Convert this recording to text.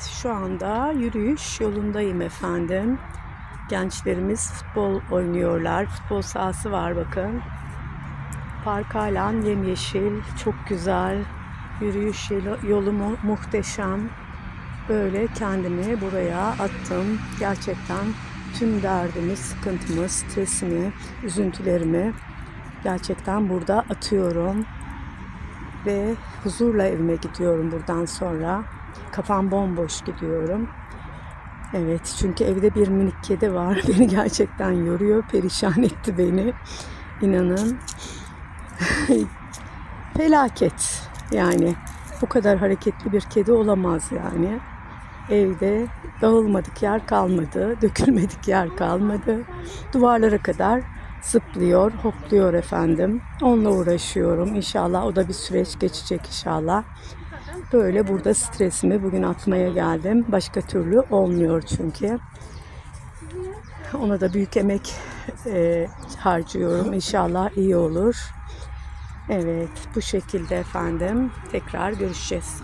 şu anda yürüyüş yolundayım efendim. Gençlerimiz futbol oynuyorlar. Futbol sahası var bakın. Park halen yemyeşil, çok güzel. Yürüyüş yolu, mu- muhteşem. Böyle kendimi buraya attım. Gerçekten tüm derdimi, sıkıntımı, stresimi, üzüntülerimi gerçekten burada atıyorum. Ve huzurla evime gidiyorum buradan sonra. Kafam bomboş gidiyorum. Evet çünkü evde bir minik kedi var. Beni gerçekten yoruyor, perişan etti beni. İnanın. Felaket. Yani bu kadar hareketli bir kedi olamaz yani. Evde dağılmadık yer kalmadı, dökülmedik yer kalmadı. Duvarlara kadar zıplıyor, hopluyor efendim. Onunla uğraşıyorum. İnşallah o da bir süreç geçecek inşallah. Böyle burada stresimi bugün atmaya geldim. Başka türlü olmuyor çünkü. Ona da büyük emek e, harcıyorum. İnşallah iyi olur. Evet, bu şekilde efendim. Tekrar görüşeceğiz.